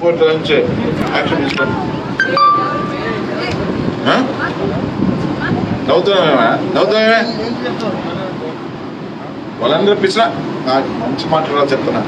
Report నుంచి action తీసుకోండి. నవ్వుతున్నావే వాళ్ళందరూ పిచ్చిన నాకు మంచి మాట్లాడాలి చెప్తున్నా.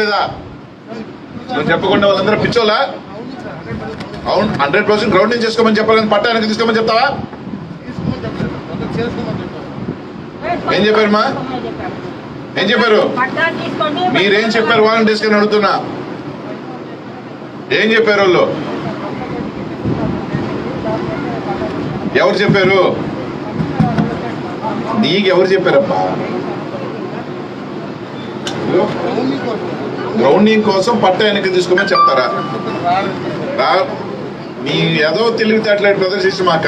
లేదా నువ్వు చెప్పకుండా వాళ్ళందరూ పిచ్చోలా అవును హండ్రెడ్ పర్సెంట్ గ్రౌండింగ్ చేసుకోమని చెప్పాలి కానీ పట్టా వెనక్కి తీసుకోమని చెప్తావా ఏం చెప్పారమ్మా? ఏం చెప్పారు? మీరేం చెప్పారు? వాలంటీర్స్కి అడుగుతున్నా. ఏం చెప్పారు వాళ్ళు? ఎవరు చెప్పారు? నీకు ఎవరు చెప్పారబ్బా? గ్రౌండింగ్ కోసం పట్ట వెనక్కి తీసుకోమని చెప్తారా? మీ ఏదో తెలివితేటలు ప్రదర్శించి మాక.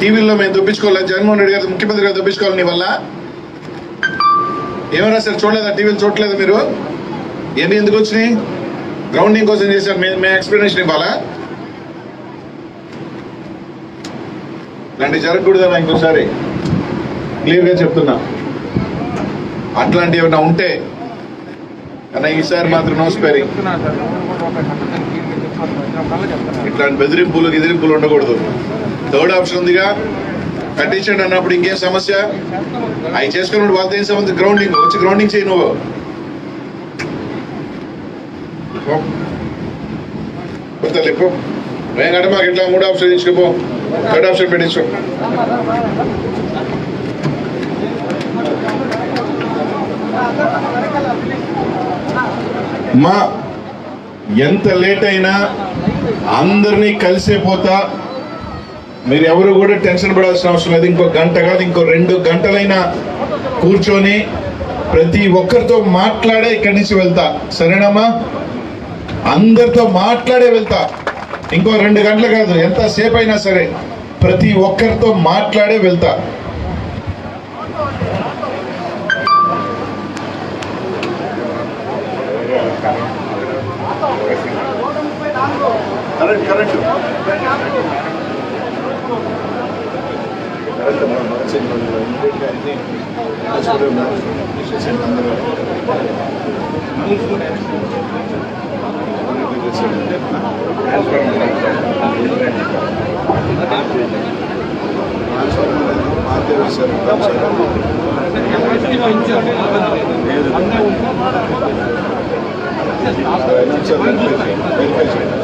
టీవీలో మేము దొప్పించుకోవాలి జగన్మోహన్ రెడ్డి గారు ముఖ్యమంత్రి గారు దొప్పించుకోవాలి నీ వల్ల? ఏమైనా సరే చూడలేదా? టీవీలు చూడలేదు మీరు? ఎన్ని ఎందుకు వచ్చినాయి? గ్రౌండింగ్ కోసం చేశారు. మేము మేము ఎక్స్ప్లెనేషన్ ఇవ్వాలా? ఇలాంటి జరగకూడదన్నా ఇంకోసారి క్లియర్గా చెప్తున్నా. అట్లాంటివి ఏమైనా ఉంటే కానీ ఈసారి మాత్రం నో స్పేరింగ్ ఇట్లాంటి బెదిరింపులు ఎదిరింపులు ఉండకూడదు. థర్డ్ ఆప్షన్ ఉందిగా కట్టించండి అన్నప్పుడు ఇంకేం సమస్య? అవి చేసుకున్నప్పుడు వాళ్ళతో ఏం సమస్య గ్రౌండింగ్ వచ్చి గ్రౌండింగ్ చేయి నువ్వు. పో. మేము మాకు ఇట్లా మూడు ఆప్షన్ తీసుకుపో థర్డ్ ఆప్షన్ పెట్టించు మా ఎంత లేట్ అయినా అందరినీ కలిసే పోతా. మీరు ఎవరు కూడా టెన్షన్ పడాల్సిన అవసరం లేదు. ఇంకో గంట కాదు ఇంకో రెండు గంటలైనా కూర్చొని ప్రతి ఒక్కరితో మాట్లాడే ఇక్కడి నుంచి వెళ్తా. సరేనమ్మా? అందరితో మాట్లాడే వెళ్తా. ఇంకో రెండు గంటలు కాదు ఎంత సేపు అయినా సరే ప్రతి ఒక్కరితో మాట్లాడే వెళ్తా. కరెంట్ కరెంట్ మరి ఎక్స్ట్రా